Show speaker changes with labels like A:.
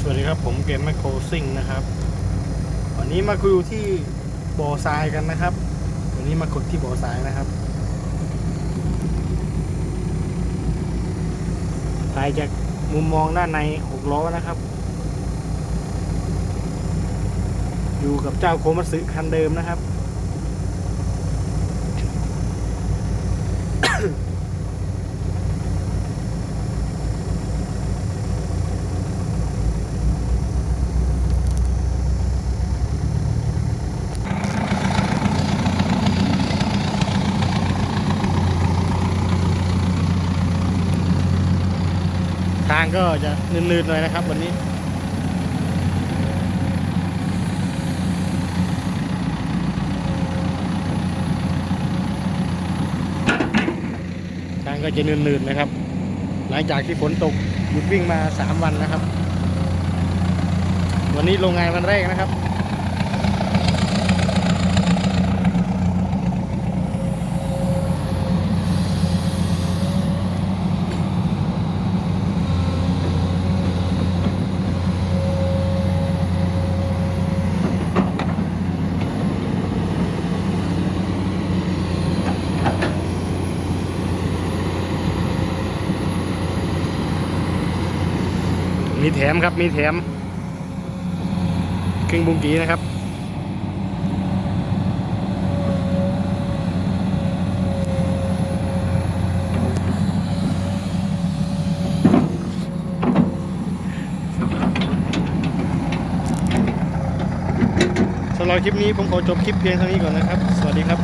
A: สวัสดีครับผมเกมแมคโครซิงนะครับ วันนี้มาคุยที่บ่อทรายกันนะครับ วันนี้มาขุดที่บ่อทรายนะครับถ่ายจากมุมมองด้านในหกล้อนะครับ อยู่กับเจ้าโคมัตสึคันเดิมนะครับ ทางก็จะนืดๆหน่อยนะครับ วันนี้ ทางก็จะนืดๆนะครับ หลังจากที่ฝนตกหยุดวิ่งมา 3 วันนะครับ วันนี้โรงงานวันแรกนะครับ มีแถมครับมีแถมครึ่งบุงกีนะครับ สำหรับคลิปนี้ผมขอจบคลิปเพียงเท่านี้ก่อนนะครับ สวัสดีครับ